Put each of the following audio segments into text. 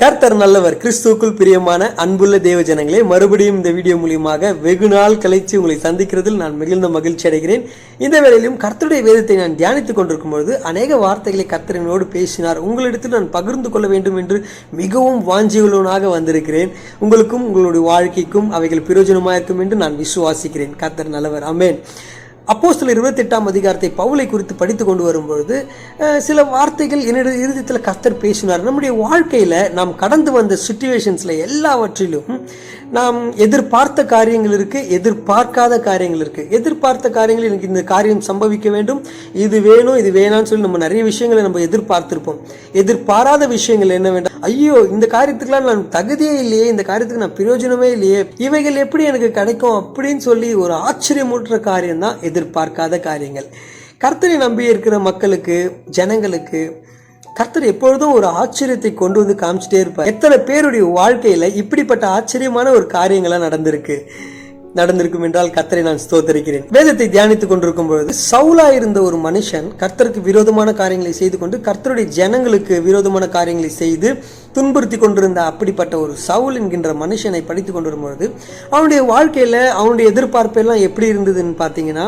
கர்த்தர் நல்லவர் கிறிஸ்துவுக்குள் பிரியமான அன்புள்ள தேவ ஜனங்களே மறுபடியும் இந்த வீடியோ மூலியமாக வெகு நாள் கழித்து உங்களை சந்திக்கிறதில் நான் மிகுந்த மகிழ்ச்சி அடைகிறேன். இந்த வேளையிலும் கர்த்தருடைய வேதத்தை நான் தியானித்துக் கொண்டிருக்கும் பொழுது அநேக வார்த்தைகளை கர்த்தரினோடு பேசினார். உங்களிடத்தில் நான் பகிர்ந்து கொள்ள வேண்டும் என்று மிகவும் வாஞ்சியுள்ளவனாக வந்திருக்கிறேன். உங்களுக்கும் உங்களுடைய வாழ்க்கைக்கும் அவைகள் பிரயோஜனமாக இருக்கும் என்று நான் விசுவாசிக்கிறேன். கர்த்தர் நல்லவர். அமேன் அப்போ சில இருபத்தெட்டாம் அதிகாரத்தை பவுலை குறித்து படித்து கொண்டு வரும்பொழுது சில வார்த்தைகள் என்னுடைய இறுதித்தில் கஸ்தர் பேசினார். நம்முடைய வாழ்க்கையில் நாம் கடந்து வந்த சுச்சுவேஷன்ஸில் எல்லாவற்றிலும் நாம் எதிர்பார்த்த காரியங்கள் இருக்குது எதிர்பார்க்காத காரியங்கள் இருக்குது எதிர்பார்த்த காரியங்கள் எனக்கு இந்த காரியம் சம்பவிக்க வேண்டும். இது வேணும் இது வேணான்னு சொல்லி நம்ம நிறைய விஷயங்களை நம்ம எதிர்பார்த்திருப்போம். எதிர்பாராத விஷயங்கள் என்ன வேண்டாம்? ஐயோ இந்த காரியத்துக்கெல்லாம் நான் தகுதியே இல்லையே இந்த காரியத்துக்கு நான் பிரயோஜனமே இல்லையே. இவைகள் எப்படி எனக்கு கிடைக்கும் அப்படின்னு சொல்லி ஒரு ஆச்சரியமூட்டுற காரியம் தான் எதிர்பார்க்காத காரியங்கள். கர்த்தரை நம்பி இருக்கிற மக்களுக்கு ஜனங்களுக்கு கர்த்தர் எப்பொழுதும் ஒரு ஆச்சரியத்தை கொண்டு வந்து காமிச்சிட்டே இருப்பார். எத்தனை பேருடைய வாழ்க்கையில் இப்படிப்பட்ட ஆச்சரியமான ஒரு காரியங்களாக நடந்திருக்கு. நடந்திருக்கும் என்றால் கர்த்தரை நான் ஸ்தோத்தரிக்கிறேன். வேதத்தை தியானித்துக் கொண்டிருக்கும் பொழுது சவுலா இருந்த ஒரு மனுஷன் கர்த்தருக்கு விரோதமான காரியங்களை செய்து கொண்டு கர்த்தருடைய ஜனங்களுக்கு விரோதமான காரியங்களை செய்து துன்புறுத்தி கொண்டிருந்த அப்படிப்பட்ட ஒரு சவுல் என்கின்ற மனுஷனை படித்து கொண்டு பொழுது அவனுடைய வாழ்க்கையில அவனுடைய எதிர்பார்ப்பெல்லாம் எப்படி இருந்ததுன்னு பார்த்தீங்கன்னா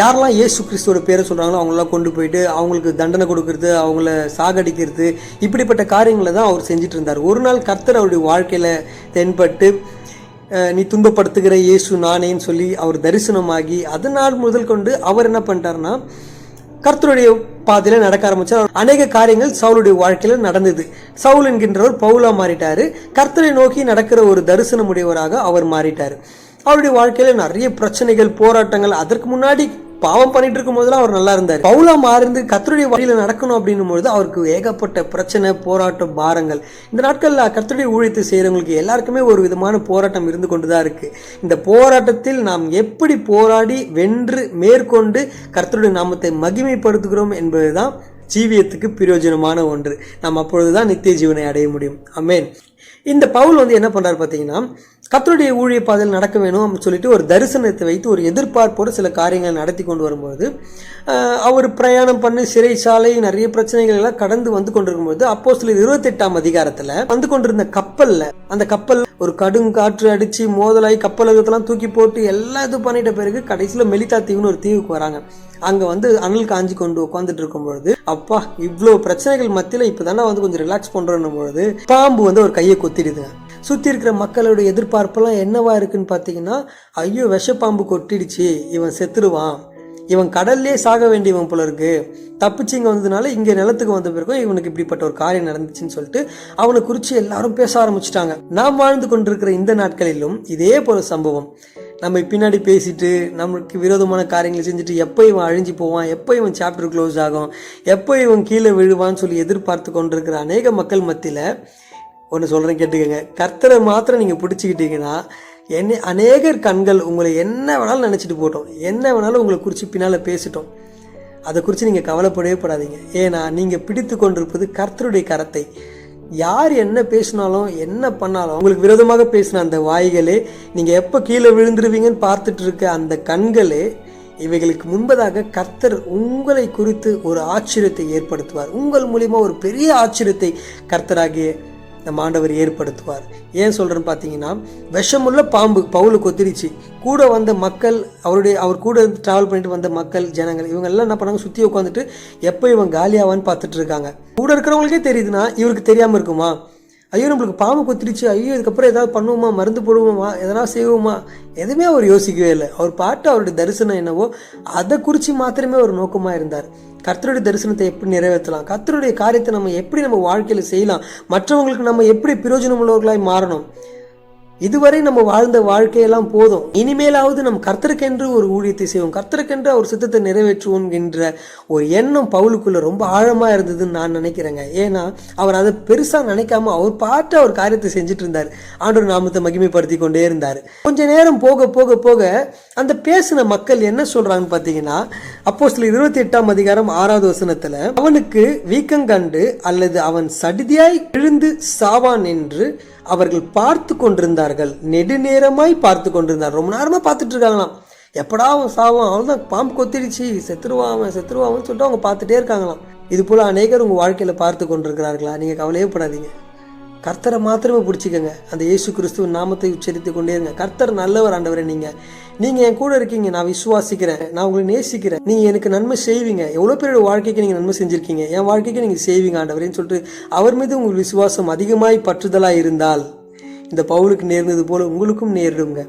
யாரெல்லாம் ஏசு கிறிஸ்துவோட பேரை சொல்கிறாங்களோ அவங்களாம் கொண்டு போயிட்டு அவங்களுக்கு தண்டனை கொடுக்கறது அவங்கள சாகடிக்கிறது இப்படிப்பட்ட காரியங்களை தான் அவர் செஞ்சுட்டு இருந்தார். ஒரு நாள் கர்த்தர் அவருடைய வாழ்க்கையில் தென்பட்டு நீ துன்பப்படுத்துகிற இயேசு நானேன்னு சொல்லி அவர் தரிசனமாகி அதனால் முதல் கொண்டு அவர் என்ன பண்ணிட்டாருன்னா கர்த்தருடைய பாதையில் நடக்க ஆரம்பித்தார் அநேக காரியங்கள் சவுளுடைய வாழ்க்கையில் நடந்தது. சவுல் என்கின்றவர் பவுலா மாறிட்டார். கர்த்தரை நோக்கி நடக்கிற ஒரு தரிசனமுடையவராக அவர் மாறிட்டார். அவருடைய வாழ்க்கையில் நிறைய பிரச்சனைகள் போராட்டங்கள் அதற்கு முன்னாடி பாவம் பண்ணிட்டு இருக்கும் போதெல்லாம் அவர் நல்லா இருந்தார். பவுலா மாறிந்து கத்தருடைய வழியில நடக்கணும் அப்படின்னும் பொழுது அவருக்கு ஏகப்பட்ட பிரச்சனை போராட்டம் பாரங்கள். இந்த நாட்கள்ல கத்தருடைய ஊழியத்தை செய்யறவங்களுக்கு எல்லாருக்குமே ஒரு விதமான போராட்டம் இருந்து கொண்டுதான் இருக்கு. இந்த போராட்டத்தில் நாம் எப்படி போராடி வென்று மேற்கொண்டு கர்த்தருடைய நாமத்தை மகிமைப்படுத்துகிறோம் என்பதுதான் ஜீவியத்துக்கு பிரயோஜனமான ஒன்று. நாம் அப்பொழுதுதான் நித்திய ஜீவனை அடைய முடியும். அமேன் இந்த பவுல் வந்து என்ன பண்றாரு பார்த்தீங்கன்னா கத்தருடைய ஊழிய பாதையில் நடக்க வேணும் அப்படின்னு சொல்லிட்டு ஒரு தரிசனத்தை வைத்து ஒரு எதிர்பார்ப்போடு சில காரியங்களை நடத்தி கொண்டு வரும்போது ஆஹ், அவர் பிரயாணம் பண்ணி சிறைச்சாலை நிறைய பிரச்சனைகள் எல்லாம் கடந்து வந்து கொண்டிருக்கும்போது அப்போ சில இருபத்தெட்டாம் அதிகாரத்தில் வந்து கொண்டிருந்த கப்பல்ல அந்த கப்பல் ஒரு கடுங்காற்று அடிச்சு மோதலாகி கப்பல் இதெல்லாம் தூக்கி போட்டு எல்லா இது பண்ணிட்ட பிறகு கடைசியில் மெலிதா தீவுன்னு ஒரு தீவுக்கு வராங்க. அங்கே வந்து அனல் காஞ்சி கொண்டு உட்காந்துட்டு இருக்கும் பொழுது அப்பா இவ்வளோ பிரச்சனைகள் மத்தியில் இப்போ தானே வந்து கொஞ்சம் ரிலாக்ஸ் பண்ணுறோன்னும் பொழுது பாம்பு வந்து ஒரு கையை கொத்திடுதுங்க சுற்றி இருக்கிற மக்களோட எதிர்பார்ப்பெல்லாம் என்னவா இருக்குன்னு பார்த்தீங்கன்னா ஐயோ விஷப்பாம்பு கொட்டிடுச்சு இவன் செத்துருவான் இவன் கடல்லே சாக வேண்டியவன் போல இருக்கு. தப்பிச்சு இங்கே வந்ததுனால இங்கே நிலத்துக்கு வந்த பிறகும் இவனுக்கு இப்படிப்பட்ட ஒரு காரியம் நடந்துச்சுன்னு சொல்லிட்டு அவனை குறித்து எல்லாரும் பேச ஆரம்பிச்சிட்டாங்க. நாம் வாழ்ந்து கொண்டிருக்கிற இந்த நாட்களிலும் இதே போல சம்பவம். நம்ம பின்னாடி பேசிட்டு நம்மளுக்கு விரோதமான காரியங்களை செஞ்சுட்டு எப்போ இவன் அழிஞ்சு போவான் எப்போ இவன் சாப்டர் க்ளோஸ் ஆகும் எப்போ இவன் கீழே விழுவான்னு சொல்லி எதிர்பார்த்து கொண்டிருக்கிற அநேக மக்கள் மத்தியில் ஒன்று சொல்கிறேன் கேட்டுக்கோங்க. கர்த்தரை மாத்திரம் நீங்கள் பிடிச்சிக்கிட்டீங்கன்னா என்ன அநேகர் கண்கள் உங்களை என்ன வேணாலும் நினச்சிட்டு போட்டோம். என்ன வேணாலும் உங்களை குறித்து பின்னால் பேசிட்டோம். அதை குறித்து நீங்கள் கவலைப்படவே படாதீங்க. ஏன்னா நீங்கள் பிடித்து கொண்டிருப்பது கர்த்தருடைய கரத்தை. யார் என்ன பேசினாலும் என்ன பண்ணாலும் உங்களுக்கு விரோதமாக பேசின அந்த வாய்களே நீங்கள் எப்போ கீழே விழுந்துருவீங்கன்னு பார்த்துட்டு இருக்க அந்த கண்களே இவைகளுக்கு முன்பதாக கர்த்தர் உங்களை குறித்து ஒரு ஆச்சரியத்தை ஏற்படுத்துவார். உங்கள் மூலிமா ஒரு பெரிய ஆச்சரியத்தை கர்த்தராகிய நம்ம ஆண்டவர் ஏற்படுத்துவார். ஏன் சொல்கிறேன்னு பார்த்தீங்கன்னா விஷமுள்ள பாம்பு பவுலு கொத்திருச்சு கூட வந்த மக்கள் அவருடைய அவர் கூட ட்ராவல் பண்ணிட்டு வந்த மக்கள் ஜனங்கள் இவங்கெல்லாம் என்ன பண்ணாங்க? சுற்றி உட்காந்துட்டு எப்போ இவன் காலியாவான்னு பார்த்துட்டு இருக்காங்க. கூட இருக்கிறவங்களுக்கே தெரியுதுன்னா இவருக்கு தெரியாமல் இருக்குமா? ஐயோ நம்மளுக்கு பாம்பு கொத்திடுச்சு ஐயோ இதுக்கப்புறம் ஏதாவது பண்ணுவோமா மருந்து போடுவோமா எதனா செய்வோமா? எதுவுமே அவர் யோசிக்கவே இல்லை. அவர் பாட்டு அவருடைய தரிசனம் என்னவோ அதை குறித்து மாத்திரமே ஒரு நோக்கமாக இருந்தார். கர்த்தருடைய தரிசனத்தை எப்படி நிறைவேற்றலாம்? கர்த்தருடைய காரியத்தை நம்ம எப்படி நம்ம வாழ்க்கையில் செய்யலாம்? மற்றவங்களுக்கு நம்ம எப்படி பிரயோஜனம் உள்ளவர்களாய் மாறணும்? இதுவரை நம்ம வாழ்ந்த வாழ்க்கையெல்லாம் போதும். இனிமேலாவது நம் கர்த்தருக்கென்று ஒரு ஊழியத்தை செய்வோம். கர்த்தருக்கென்று அவர் சித்தத்தை நிறைவேற்றுவோம் என்ற ஒரு எண்ணம் பவுலுக்குள்ள ரொம்ப ஆழமா இருந்ததுன்னு நான் நினைக்கிறேங்க. ஏன்னா அவர் அதை பெருசா நினைக்காம அவர் பாட்டு அவர் காரியத்தை செஞ்சுட்டு இருந்தார் ஆண்டவர் நாமத்தை மகிமைப்படுத்தி கொண்டே இருந்தார். கொஞ்ச நேரம் போக போக போக அந்த பேசின மக்கள் என்ன சொல்றாங்கன்னு பார்த்தீங்கன்னா அப்போ சில இருபத்தி எட்டாம் அதிகாரம் ஆறாவது வசனத்துல அவனுக்கு வீக்கங்கண்டு அல்லது அவன் சடிதியாய் விழுந்து சாவான் என்று அவர்கள் பார்த்து கொண்டிருந்தார் கொண்டிருந்தார்கள் நெடுநேரமாய் பார்த்து கொண்டிருந்தார். ரொம்ப நேரமாக பார்த்துட்டு இருக்காங்களாம். எப்படா அவன் சாவான்? அவன் தான் பாம்பு கொத்திடுச்சு. செத்துருவான் அவன் செத்துருவான்னு சொல்லிட்டு அவங்க பார்த்துட்டே இருக்காங்களாம். இது போல் அநேகர் உங்கள் வாழ்க்கையில் பார்த்து கொண்டிருக்கிறார்களா? நீங்கள் கவலையே படாதீங்க. கர்த்தரை மாத்திரமே பிடிச்சிக்கங்க. அந்த இயேசு கிறிஸ்துவ நாமத்தை உச்சரித்து கொண்டே இருங்க. கர்த்தர் நல்லவர் ஆண்டவரை நீங்கள் நீங்கள் என் கூட இருக்கீங்க. நான் விசுவாசிக்கிறேன். நான் உங்களை நேசிக்கிறேன். நீங்கள் எனக்கு நன்மை செய்வீங்க. எவ்வளோ பேரோட வாழ்க்கைக்கு நீங்கள் நன்மை செஞ்சுருக்கீங்க? என் வாழ்க்கைக்கு நீங்கள் செய்வீங்க ஆண்டவரேன்னு சொல்லிட்டு அவர் மீது உங்கள் விசுவாசம் அதிகமாய் பற்றுதலாக இருந்தால் இந்த பவுலுக்கு நேர்ந்தது போல் உங்களுக்கும் நேரிடுங்க.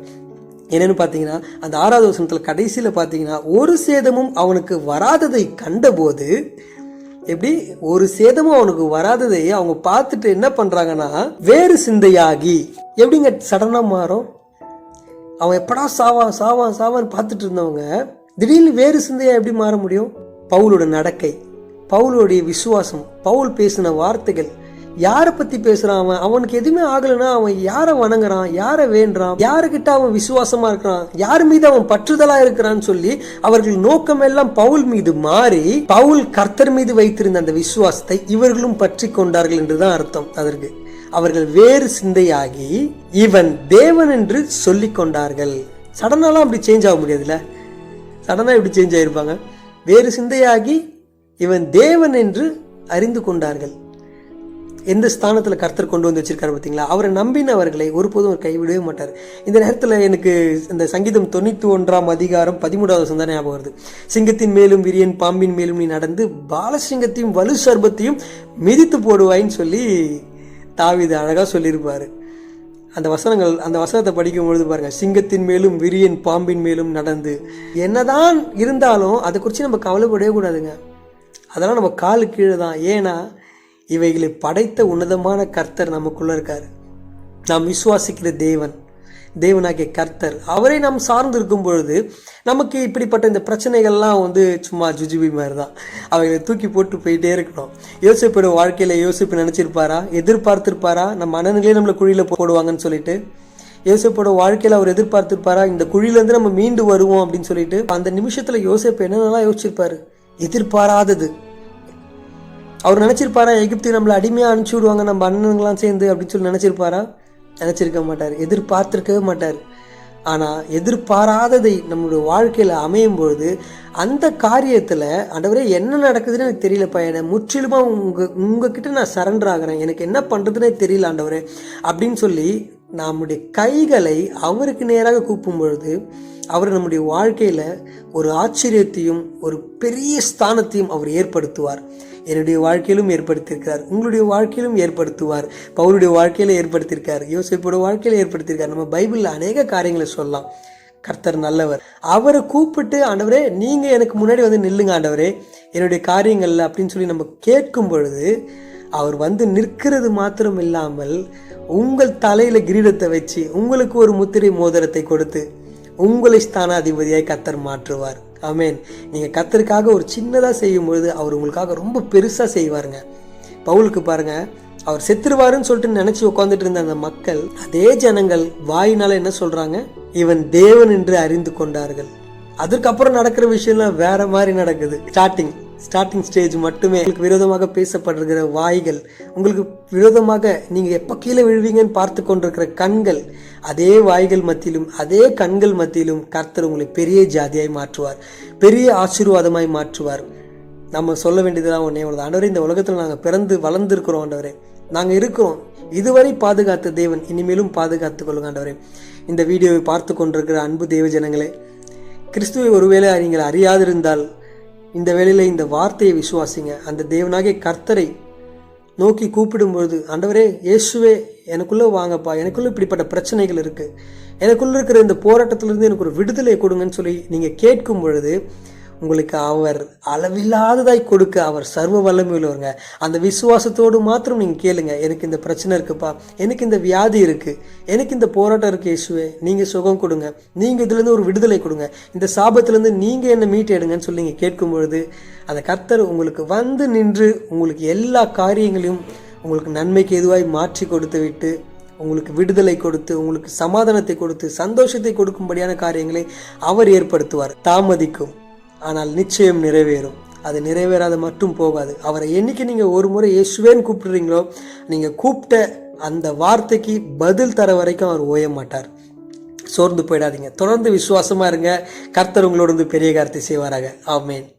என்னென்னு பார்த்தீங்கன்னா அந்த ஆறாவது வசனத்தில் கடைசியில் பார்த்தீங்கன்னா ஒரு சேதமும் அவனுக்கு வராததை கண்டபோது எப்படி? ஒரு சேதமும் அவனுக்கு வராததை அவங்க பார்த்துட்டு என்ன பண்ணுறாங்கன்னா வேறு சிந்தையாகி எப்படிங்க சடனாக மாறும்? அவன் எப்படா சாவான் சாவான் சாவான்னு பார்த்துட்டு இருந்தவங்க திடீர்னு வேறு சிந்தையாக எப்படி மாற முடியும்? பவுலோட நடக்கை பவுலோடைய விசுவாசம் பவுல் பேசின வார்த்தைகள் யாரை பத்தி பேசுறான் அவன்? அவனுக்கு எதுவுமே ஆகலைன்னா அவன் யாரை வணங்குறான்? யாரை வேண்டுறான் யாருக்கிட்ட அவன் விசுவாசமா இருக்கிறான்? யார் மீது அவன் பற்றுதலா இருக்கிறான்னு சொல்லி அவர்கள் நோக்கம் எல்லாம் பவுல் மீது மாறி பவுல் கர்த்தர் மீது வைத்திருந்த அந்த விசுவாசத்தை இவர்களும் பற்றி கொண்டார்கள் என்றுதான் அர்த்தம். அதற்கு அவர்கள் வேறு சிந்தையாகி இவன் தேவன் என்று சொல்லி கொண்டார்கள். சடனாலாம் அப்படி சேஞ்ச் ஆக முடியாதுல்ல? சடனாக இப்படி சேஞ்ச் ஆகிருப்பாங்க வேறு சிந்தையாகி இவன் தேவன் என்று அறிந்து கொண்டார்கள். எந்த ஸ்தானத்தில் கர்த்தர் கொண்டு வந்து வச்சிருக்காரு பார்த்தீங்களா? அவரை நம்பினவர்களை ஒருபோதும் அவர் கைவிடவே மாட்டார். இந்த நேரத்தில் எனக்கு இந்த சங்கீதம் தொண்ணூற்றி ஒன்றாம் அதிகாரம் பதிமூணாவது சந்தானம் ஞாபகம் வருது. சிங்கத்தின் மேலும் விரியன் பாம்பின் மேலும் நீ நடந்து பாலசிங்கத்தையும் வலு சர்பத்தையும் மிதித்து போடுவாயின்னு சொல்லி தாவிது அழகாக சொல்லியிருப்பார். அந்த வசனங்கள் அந்த வசனத்தை படிக்கும் பொழுது பாருங்கள் சிங்கத்தின் மேலும் விரியன் பாம்பின் மேலும் நடந்து என்னதான் இருந்தாலும் அதை குறித்து நம்ம கவலைப்படவே கூடாதுங்க. அதெல்லாம் நம்ம காலு கீழே தான். ஏன்னா இவைகளை படைத்த உன்னதமான கர்த்தர் நமக்குள்ளே இருக்கார். நாம் விசுவாசிக்கிற தேவன் தேவனாகிய கர்த்தர். அவரை நாம் சார்ந்து இருக்கும் பொழுது நமக்கு இப்படிப்பட்ட இந்த பிரச்சனைகள்லாம் வந்து சும்மா ஜுஜுபி மாதிரி தான் அவைகளை தூக்கி போட்டு போயிட்டே இருக்கணும். யோசிப்போட வாழ்க்கையில் யோசிப்பு நினச்சிருப்பாரா? எதிர்பார்த்திருப்பாரா? நம்ம அண்ணன்களே நம்மளை குழியில் போடுவாங்கன்னு சொல்லிட்டு. யோசிப்போட வாழ்க்கையில் அவர் எதிர்பார்த்திருப்பாரா? இந்த குழியிலேருந்து நம்ம மீண்டு வருவோம் அப்படின்னு சொல்லிட்டு அந்த நிமிஷத்தில் யோசிப்பு என்னென்னலாம் யோசிச்சிருப்பாரு? எதிர்பாராதது. அவர் நினச்சிருப்பாரா? எகிப்து நம்மளை அடிமையாக அனுப்பிச்சி விடுவாங்க நம்ம அண்ணனுங்களாம் சேர்ந்து அப்படின்னு சொல்லி நினச்சிருப்பாரா? நினச்சிருக்க மாட்டார். எதிர்பார்த்துருக்கவே மாட்டார். ஆனால் எதிர்பாராததை நம்மளுடைய வாழ்க்கையில் அமையும் பொழுது அந்த காரியத்தில் அண்டவரே என்ன நடக்குதுன்னு எனக்கு தெரியலப்பா. என்னை முற்றிலுமாக உங்கள் உங்ககிட்ட நான் சரண்டர் ஆகிறேன். எனக்கு என்ன பண்ணுறதுனே தெரியல ஆண்டவரே அப்படின்னு சொல்லி நம்முடைய கைகளை அவருக்கு நேராக கூப்பும் பொழுது அவர் நம்முடைய வாழ்க்கையில் ஒரு ஆச்சரியத்தையும் ஒரு பெரிய ஸ்தானத்தையும் அவர் ஏற்படுத்துவார். என்னுடைய வாழ்க்கையிலும் ஏற்படுத்தியிருக்கிறார். உங்களுடைய வாழ்க்கையிலும் ஏற்படுத்துவார். பவுருடைய வாழ்க்கையில ஏற்படுத்தியிருக்கார். யோசிப்போட வாழ்க்கையில ஏற்படுத்தியிருக்கார். நம்ம பைபிளில் அநேக காரியங்களை சொல்லலாம். கர்த்தர் நல்லவர். அவரை கூப்பிட்டு ஆண்டவரே நீங்கள் எனக்கு முன்னாடி வந்து நில்லுங்க ஆண்டவரே. என்னுடைய காரியங்கள்ல அப்படின்னு சொல்லி நம்ம கேட்கும் பொழுது அவர் வந்து நிற்கிறது மாத்திரம் இல்லாமல் உங்கள் தலையில கிரீடத்தை வச்சு உங்களுக்கு ஒரு முத்திரை மோதிரத்தை கொடுத்து உங்களை ஸ்தானாதிபதியாய் கத்தர் மாற்றுவார். ஆமேன். நீங்கள் கத்தருக்காக ஒரு சின்னதாக செய்யும்பொழுது அவர் உங்களுக்காக ரொம்ப பெருசாக செய்வாருங்க. பவுலுக்கு பாருங்க அவர் செத்துருவாருன்னு சொல்லிட்டு நினச்சி உட்காந்துட்டு இருந்த அந்த மக்கள் அதே ஜனங்கள் வாயினால் என்ன சொல்கிறாங்க இவன் தேவன் என்று அறிந்து கொண்டார்கள். அதுக்கப்புறம் நடக்கிற விஷயம்லாம் வேற மாதிரி நடக்குது. ஸ்டார்டிங் ஸ்டார்டிங் ஸ்டேஜ் மட்டுமே உங்களுக்கு விரோதமாக பேசப்படுகிற வாய்கள் உங்களுக்கு விரோதமாக நீங்கள் எப்போ கீழே விழுவீங்கன்னு பார்த்து கொண்டிருக்கிற கண்கள் அதே வாய்கள் மத்தியிலும் அதே கண்கள் மத்தியிலும் கர்த்தர் உங்களை பெரிய ஜாதியாய் மாற்றுவார் பெரிய ஆசீர்வாதமாய் மாற்றுவார். நம்ம சொல்ல வேண்டியதுதான் ஒன்றே ஒன்று ஆண்டவரே இந்த உலகத்தில் நாங்கள் பிறந்து வளர்ந்துருக்கிறோம் ஆண்டவரே. நாங்கள் இருக்கிறோம். இதுவரை பாதுகாத்த தேவன் இனிமேலும் பாதுகாத்து கொள்ளுங்க ஆண்டவரே. இந்த வீடியோவை பார்த்து கொண்டிருக்கிற அன்பு தேவ ஜனங்களே கிறிஸ்துவை ஒருவேளை நீங்கள் அறியாதிருந்தால் இந்த வேளையில் இந்த வார்த்தையை விசுவாசிங்க. அந்த தேவனாகிய கர்த்தரை நோக்கி கூப்பிடும்பொழுது ஆண்டவரே இயேசுவே எனக்குள்ளே வாங்கப்பா. எனக்குள்ளே இப்படிப்பட்ட பிரச்சனைகள் இருக்குது எனக்குள்ளே இருக்கிற இந்த போராட்டத்திலேருந்து எனக்கு ஒரு விடுதலை கொடுங்கன்னு சொல்லி நீங்கள் கேட்கும் பொழுது உங்களுக்கு அவர் அளவில்லாததாய் கொடுக்க அவர் சர்வ வல்லமையுள்ளவருங்க. அந்த விசுவாசத்தோடு மாத்திரம் நீங்கள் கேளுங்க. எனக்கு இந்த பிரச்சனை இருக்குப்பா. எனக்கு இந்த வியாதி இருக்குது எனக்கு இந்த போராட்டம் இருக்குது இயேசுவே. நீங்கள் சுகம் கொடுங்க. நீங்கள் இதுலேருந்து ஒரு விடுதலை கொடுங்க. இந்த சாபத்துலேருந்து நீங்கள் என்ன மீட் எடுங்கன்னு சொல்லி நீங்கள் கேட்கும் பொழுது அந்த கர்த்தர் உங்களுக்கு வந்து நின்று உங்களுக்கு எல்லா காரியங்களையும் உங்களுக்கு நன்மைக்கு எதுவாய் மாற்றி கொடுத்து விட்டு உங்களுக்கு விடுதலை கொடுத்து உங்களுக்கு சமாதானத்தை கொடுத்து சந்தோஷத்தை கொடுக்கும்படியான காரியங்களை அவர் ஏற்படுத்துவார். தாமதிக்கும். ஆனால் நிச்சயம் நிறைவேறும். அது நிறைவேறாத மட்டும் போகாது. அவரை என்னைக்கு நீங்கள் ஒரு முறை இயேசுவேன்னு கூப்பிடுறீங்களோ நீங்கள் கூப்பிட்ட அந்த வார்த்தைக்கு பதில் தர வரைக்கும் அவர் ஓய மாட்டார். சோர்ந்து போயிடாதீங்க. தொடர்ந்து விசுவாசமாக இருங்க. கர்த்தர் உங்களோட பெரிய கார்த்தை செய்வாராக. ஆமேன்.